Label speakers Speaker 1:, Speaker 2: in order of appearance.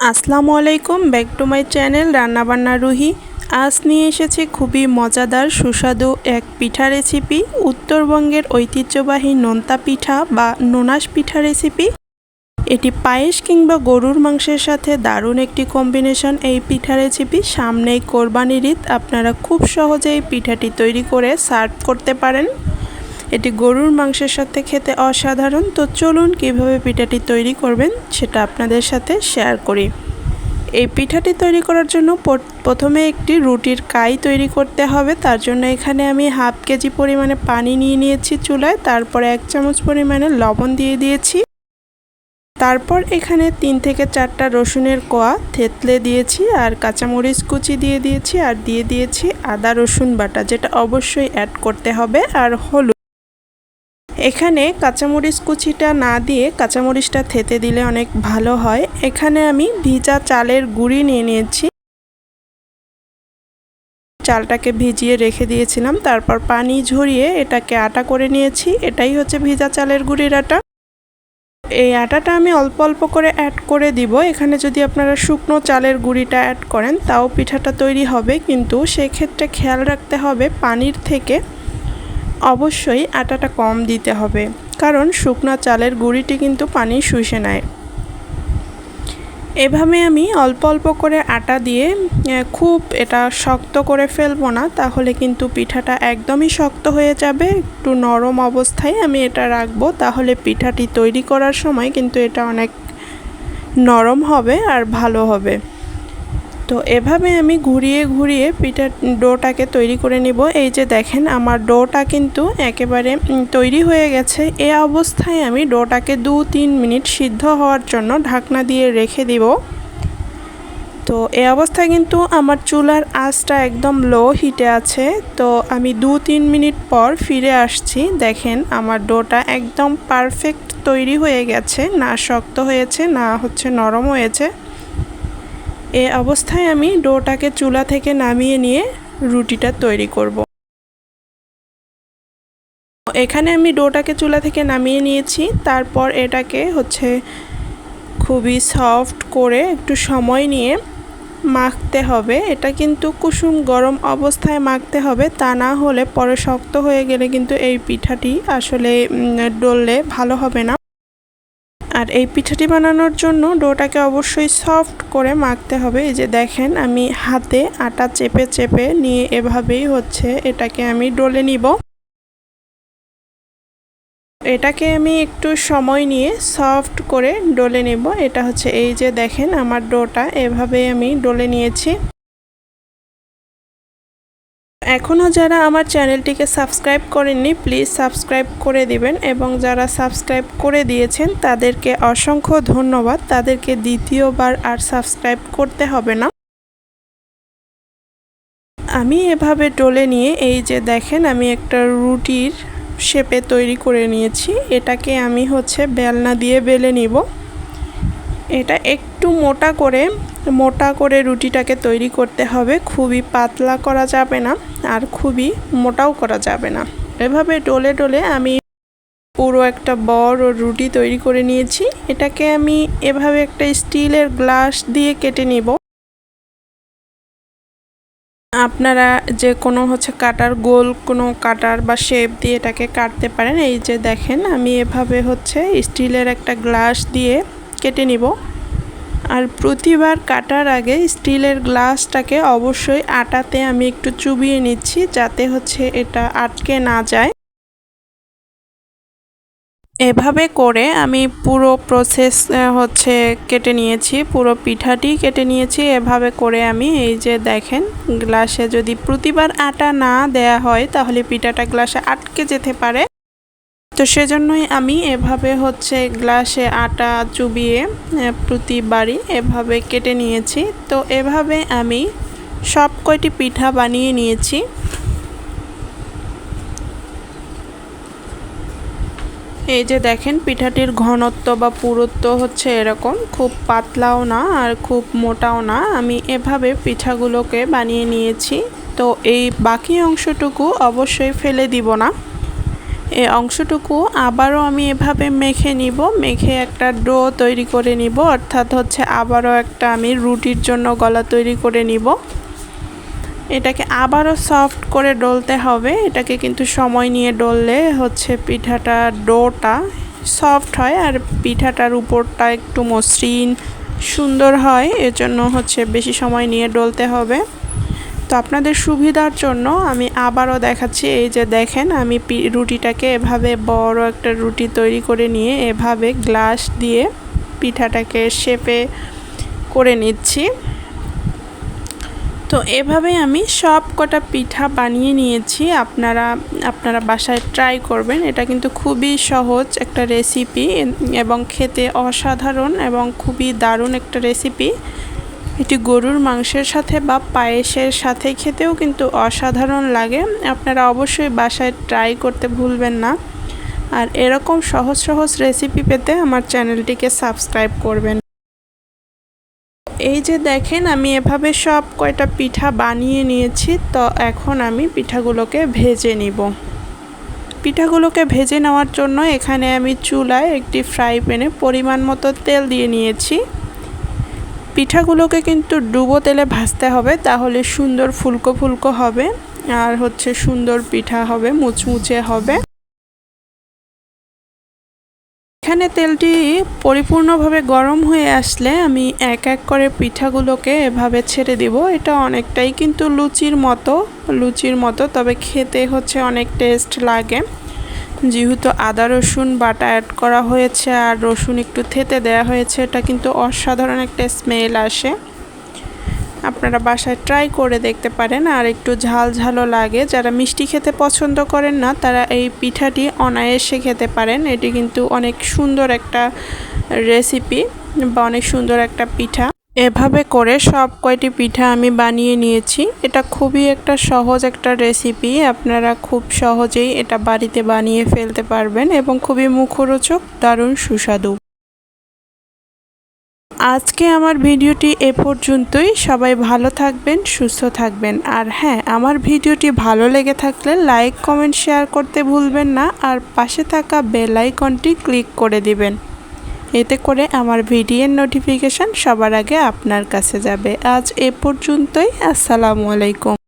Speaker 1: আসসালামু আলাইকুম, back to my channel রান্নাবান্না রুহি। আজ নিয়ে এসেছি খুবই মজাদার, সুস্বাদু এক পিঠা রেসিপি, উত্তরবঙ্গের ঐতিহ্যবাহী নোনতা পিঠা বা নোনাস পিঠা রেসিপি। এটি পায়েস কিংবা গরুর মাংসের সাথে দারুণ একটি কম্বিনেশন এই পিঠা রেসিপি। সামনেই কোরবানির ঈদ, আপনারা খুব সহজে এই পিঠাটি তৈরি করে সার্ভ করতে পারেন। এটি গরুর মাংসের সাথে খেতে অসাধারণ। তো চলুন কীভাবে পিঠাটি তৈরি করবেন সেটা আপনাদের সাথে শেয়ার করি। এই পিঠাটি তৈরি করার জন্য প্রথমে একটি রুটির কাই তৈরি করতে হবে। তার জন্য এখানে আমি হাফ কেজি পরিমাণে পানি নিয়ে নিয়েছি চুলায়। তারপরে এক চামচ পরিমাণে লবণ দিয়ে দিয়েছি। তারপর এখানে তিন থেকে চারটা রসুনের কোয়া থেতলে দিয়েছি আর কাঁচামরিচ কুচি দিয়ে দিয়েছি আর দিয়ে দিয়েছি আদা রসুন বাটা, যেটা অবশ্যই অ্যাড করতে হবে। আর হলুদ এখানে কাঁচামরিচ কুচিটা না দিয়ে কাঁচামরিচটা থেতে দিলে অনেক ভালো হয়। এখানে আমি ভিজা চালের গুঁড়ি নিয়ে নিয়েছি। চালটাকে ভিজিয়ে রেখে দিয়েছিলাম, তারপর পানি ঝরিয়ে এটাকে আটা করে নিয়েছি। এটাই হচ্ছে ভিজা চালের গুঁড়ির আটা। এই আটাটা আমি অল্প অল্প করে অ্যাড করে দিব। এখানে যদি আপনারা শুকনো চালের গুঁড়িটা অ্যাড করেন, তাও পিঠাটা তৈরি হবে। কিন্তু সেক্ষেত্রে খেয়াল রাখতে হবে পানির থেকে অবশ্যই আটাটা কম দিতে হবে, কারণ শুকনো চালের গুঁড়িটি কিন্তু পানি শুষে নেয়। এভাবে আমি অল্প অল্প করে আটা দিয়ে খুব এটা শক্ত করে ফেলব না, তাহলে কিন্তু পিঠাটা একদমই শক্ত হয়ে যাবে, একটু নরম অবস্থায় আমি এটা রাখব, তাহলে পিঠাটি তৈরি করার সময় কিন্তু এটা অনেক নরম হবে আর ভালো হবে। তো এভাবে আমি ঘুরিয়ে ঘুরিয়ে পিঠা ডোটাকে তৈরি করে নিব। এই যে দেখেন, আমার ডোটা কিন্তু একেবারে তৈরি হয়ে গেছে। এ অবস্থায় আমি ডোটাকে দু তিন মিনিট সিদ্ধ হওয়ার জন্য ঢাকনা দিয়ে রেখে দিব। তো এ অবস্থায় কিন্তু আমার চুলার আঁচটা একদম লো হিটে আছে। তো আমি দু তিন মিনিট পর ফিরে আসছি। দেখেন, আমার ডোটা একদম পারফেক্ট তৈরি হয়ে গেছে। না শক্ত হয়েছে, না হচ্ছে নরম হয়েছে। এ অবস্থায় আমি ডোটাকে চুলা থেকে নামিয়ে নিয়ে রুটিটা তৈরি করব। এখানে আমি ডোটাকে চুলা থেকে নামিয়ে নিয়েছি। তারপর এটাকে হচ্ছে খুবই সফট করে একটু সময় নিয়ে মাখতে হবে। এটা কিন্তু কুসুম গরম অবস্থায় মাখতে হবে। তা না হলে পরে শক্ত হয়ে গেলে কিন্তু এই পিঠাটি আসলে ডললে ভালো হবে না। আর এই পিঠাটি বানানোর জন্য ডোটাকে অবশ্যই সফট করে মাখতে হবে। এই যে দেখেন, আমি হাতে আটা চেপে চেপে নিয়ে এভাবেই হচ্ছে, এটাকে আমি ডলে নিব। এটাকে আমি একটু সময় নিয়ে সফট করে ডলে নেব। এটা হচ্ছে এই যে দেখেন, আমার ডোটা এভাবে আমি ডলে নিয়েছি। এখনও যারা আমার চ্যানেলটিকে সাবস্ক্রাইব করেননি, প্লিজ সাবস্ক্রাইব করে দিবেন এবং যারা সাবস্ক্রাইব করে দিয়েছেন, তাদেরকে অসংখ্য ধন্যবাদ। তাদেরকে দ্বিতীয়বার আর সাবস্ক্রাইব করতে হবে না। আমি এভাবে ডলে নিয়ে, এই যে দেখেন, আমি একটা রুটির শেপে তৈরি করে নিয়েছি। এটাকে আমি হচ্ছে বেলনা দিয়ে বেলে নিব। এটা একটু মোটা করে মোটা করে রুটিটাকে তৈরি করতে হবে। খুবই পাতলা করা যাবে না আর খুবই মোটাও করা যাবে না। এভাবে ডলে ডলে আমি পুরো একটা বড় রুটি তৈরি করে নিয়েছি। এটাকে আমি এভাবে একটা স্টিলের গ্লাস দিয়ে কেটে নিব। আপনারা যে কোনো হচ্ছে কাটার গোল, কোনো কাটার বা শেপ দিয়ে এটাকে কাটতে পারেন। এই যে দেখেন, আমি এভাবে হচ্ছে স্টিলের একটা গ্লাস দিয়ে কেটে নিব। আর প্রতিবার কাটার আগে স্টিলের গ্লাসটাকে অবশ্যই আটাতে আমি একটু চুবিয়ে নিচ্ছি যাতে হচ্ছে এটা আটকে না যায়। এভাবে করে আমি পুরো প্রসেস হচ্ছে কেটে নিয়েছি, পুরো পিঠাটি কেটে নিয়েছি। এভাবে করে আমি এই যে দেখেন, গ্লাসে যদি প্রতিবার আটা না দেয়া হয় তাহলে পিঠাটা গ্লাসে আটকে যেতে পারে। তো সেজন্যই আমি এভাবে হচ্ছে গ্লাসে আটা চুবিয়ে প্রতিবারই এভাবে কেটে নিয়েছি। তো এভাবে আমি সব কয়টি পিঠা বানিয়ে নিয়েছি। এই যে দেখেন পিঠাটির ঘনত্ব বা পুরুত্ব হচ্ছে এরকম, খুব পাতলাও না আর খুব মোটাও না। আমি এভাবে পিঠাগুলোকে বানিয়ে নিয়েছি। তো এই বাকি অংশটুকু অবশ্যই ফেলে দিব না। এই অংশটুকু আবারও আমি এভাবে মেখে নিব, মেখে একটা ডো তৈরি করে নিব, অর্থাৎ হচ্ছে আবারও একটা আমি রুটির জন্য গলা তৈরি করে নিব। এটাকে আবারও সফট করে ডলতে হবে, এটাকে কিন্তু সময় নিয়ে ডললে হচ্ছে পিঠাটা ডোটা সফট হয় আর পিঠাটার উপরটা একটু মসৃণ, সুন্দর হয়, এজন্য হচ্ছে বেশি সময় নিয়ে ডলতে হবে। তো আপনাদের সুবিধার জন্য আমি আবারও দেখাচ্ছি, এই যে দেখেন আমি রুটিটাকে এভাবে বড় একটা রুটি তৈরি করে নিয়ে এভাবে গ্লাস দিয়ে পিঠাটাকে শেপে করে নিচ্ছি। তো এভাবে আমি সব কটা পিঠা বানিয়ে নিয়েছি, আপনারা আপনারা বাসায় ট্রাই করবেন। এটা কিন্তু খুবই সহজ একটা রেসিপি এবং খেতে অসাধারণ এবং খুবই দারুণ একটা রেসিপি। এটি গরুর মাংসের সাথে বা পায়েসের সাথে খেতেও কিন্তু অসাধারণ লাগে। আপনারা অবশ্যই বাসায় ট্রাই করতে ভুলবেন না। আর এরকম সহজ সহজ রেসিপি পেতে আমার চ্যানেলটিকে সাবস্ক্রাইব করবেন। এই যে দেখেন, আমি এভাবে সব কয়টা পিঠা বানিয়ে নিয়েছি। তো এখন আমি পিঠাগুলোকে ভেজে নিব। পিঠাগুলোকে ভেজে নেওয়ার জন্য এখানে আমি চুলায় একটি ফ্রাই প্যানে পরিমাণ মতো তেল দিয়ে নিয়েছি। পিঠাগুলোকে কিন্তু ডুবো তেলে ভাজতে হবে, তাহলে সুন্দর ফুলকো ফুলকো হবে, আর হচ্ছে সুন্দর পিঠা হবে, মুচমুচে হবে। এখানে তেলটি পরিপূর্ণভাবে গরম হয়ে আসলে আমি এক এক করে পিঠাগুলোকে এভাবে ছেড়ে দিব, এটা অনেকটাই কিন্তু লুচির মতো লুচির মতো, তবে খেতে হচ্ছে অনেক টেস্ট লাগে। যেহেতু আদা, রসুন বাটা অ্যাড করা হয়েছে আর রসুন একটু থেতে দেওয়া হয়েছে, এটা কিন্তু অসাধারণ একটা স্মেল আসে। আপনারা বাসায় ট্রাই করে দেখতে পারেন আর একটু ঝাল ঝালও লাগে। যারা মিষ্টি খেতে পছন্দ করেন না, তারা এই পিঠাটি অনায়াসে খেতে পারেন। এটি কিন্তু অনেক সুন্দর একটা রেসিপি বা অনেক সুন্দর একটা পিঠা। এভাবে করে সব কয়টি পিঠা আমি বানিয়ে নিয়েছি। এটা খুবই একটা সহজ একটা রেসিপি আপনারা খুব সহজেই এটা বাড়িতে বানিয়ে ফেলতে পারবেন এবং খুবই মুখরোচক, দারুণ, সুস্বাদু। আজকে আমার ভিডিওটি এ পর্যন্তই। সবাই ভালো থাকবেন, সুস্থ থাকবেন। আর হ্যাঁ আমার ভিডিওটি ভালো লেগে থাকলে লাইক, কমেন্ট, শেয়ার করতে ভুলবেন না। আর পাশে থাকা বেল আইকনটি ক্লিক করে দিবেন। এতে করে আমার ভিডিওর নোটিফিকেশান সবার আগে আপনার কাছে যাবে। আজ এ পর্যন্তই, আসসালামু আলাইকুম।